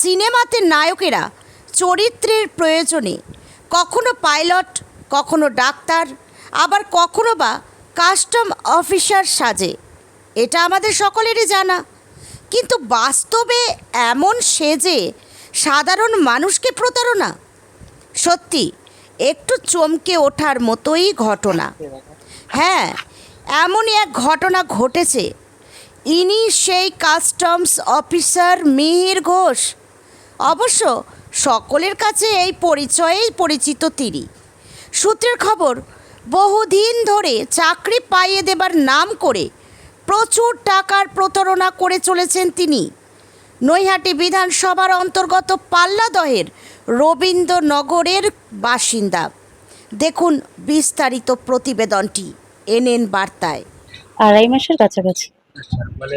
সিনেমাতে নায়কেরা চরিত্রের প্রয়োজনে কখনো পাইলট, কখনো ডাক্তার, আবার কখনো বা কাস্টম অফিসার সাজে। এটা আমাদের সকলেরই জানা। কিন্তু বাস্তবে এমন সেজে সাধারণ মানুষকে প্রতারণা? সত্যি, একটু চমকে ওঠার মতোই ঘটনা। হ্যাঁ এমনই এক ঘটনা ঘটেছে। ইনি সেই কাস্টমস অফিসার মিহির ঘোষ। অবশ্য সকলের কাছে এই পরিচয়েই পরিচিত তিনি। সূত্রের খবর, বহুদিন ধরে চাকরি পাইয়ে দেবার নাম করে প্রচুর টাকার প্রতারণা করে চলেছেন তিনি। নৈহাটি বিধানসভার অন্তর্গত পাল্লাদহের রবীন্দ্রনগরের বাসিন্দা। দেখুন বিস্তারিত প্রতিবেদনটি, এনএন বার্তায়। আড়াই মাসের কাছাকাছি। মানে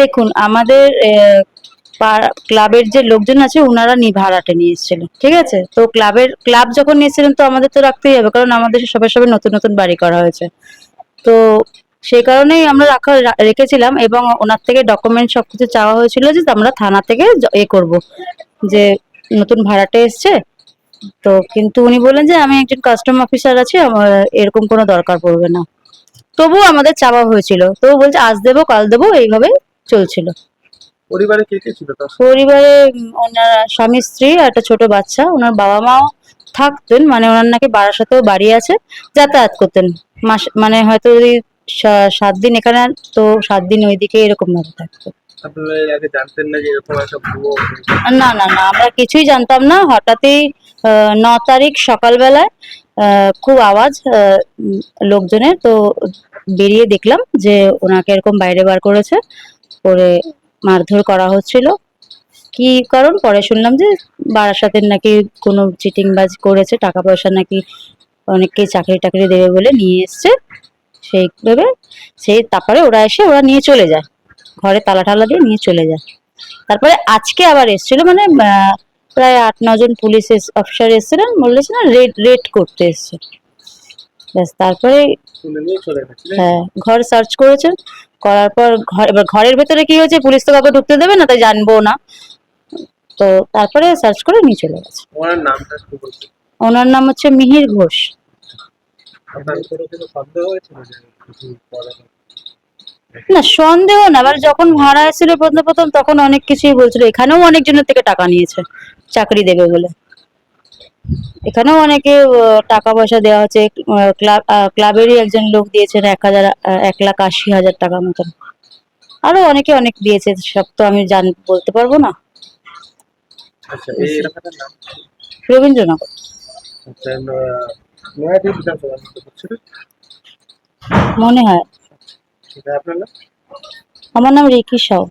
দেখুন, আমাদের ক্লাবের যে লোকজন আছে ওনারা নি ভাড়াটে নিয়ে ঠিক আছে? তো ক্লাবের ক্লাব যখন নিয়েছিলেন, তো আমাদের তো রাখতেই হবে, কারণ আমাদের সবাই সবাই নতুন নতুন বাড়ি করা হয়েছে। তো সেই কারণেই আমরা রাখা রেখেছিলাম এবং ওনার থেকে ডকুমেন্ট সবকিছু চাওয়া হয়েছিল যে আমরা থানা থেকে এ করব। যে নতুন ভাড়াটে এসছে তো কিন্তু উনি বললেন যে আমি একজন কাস্টম অফিসার আছি আমার এরকম কোনো দরকার পড়বে না। তবুও আমাদের চাওয়া হয়েছিল। তো বলছে আজ দেবো কাল দেবো এইভাবে চলছিল। পরিবারে কে কে ছিল পরিবারে ওনার স্বামী স্ত্রী আর একটা ছোট বাচ্চা। ওনার বাবা মাও থাকতেন মানে ওনার নাকি বারাসাতেও বাড়ি আছে যাতায়াত করতেন। মাস মানে হয়তো যদি সাত দিন এখানে তো সাত দিন ওইদিকে এরকম ভাবে থাকতো না না না আমরা কিছুই জানতাম না। হঠাৎই ন তারিখ সকালবেলায় খুব আওয়াজ লোকজনের। তো বেরিয়ে দেখলাম যে ওনাকে এরকম বাইরে বার করেছে। করে মারধর করা হচ্ছিল। কি কারণ? পরে শুনলাম যে বারাসাতের নাকি কোনো চিটিংবাজ করেছে টাকা পয়সা নাকি অনেককে চাকরি টাকরি দেবে বলে নিয়ে এসছে। সেই ভেবে, সেই তারপরে ওরা এসে ওরা নিয়ে চলে যায়। ঘরে তালা টালা দিয়ে নিয়ে চলে যায়। তারপরে আজকে আবার এসেছিল মানে প্রায় আট নজন পুলিশ অফিসার এসেছিলেন বলেছিলেন রেড রেড করতে এসছে। ব্যাস তারপরে হ্যাঁ ঘর সার্চ করেছেন করার পর ঘর এবার ঘরের ভেতরে কি হয়েছে পুলিশ তো কাউকে ঢুকতে দেবে না তাই জানব না। তো তারপরে সার্চ করে নিয়ে চলে গেছে। ওনার নাম হচ্ছে মিহির ঘোষ। না? সন্দেহ না এবার যখন ভাড়া এসেছিল প্রথম প্রথম তখন অনেক কিছুই বলছিল। এখানেও অনেকজনের থেকে টাকা নিয়েছে চাকরি দেবে বলে। এখানেও অনেকে টাকা পয়সা দেওয়া হচ্ছে। ক্লাব ক্লাবেরই একজন লোক দিয়েছেন এক হাজার এক লাখ আশি হাজার টাকা মতন। আরও অনেকে অনেক দিয়েছে সব তো আমি জান বলতে পারব না। আচ্ছা? রবীন্দ্রনগর। আচ্ছা মনে হয়। আপনার নাম আমার নাম রিকি সাউ?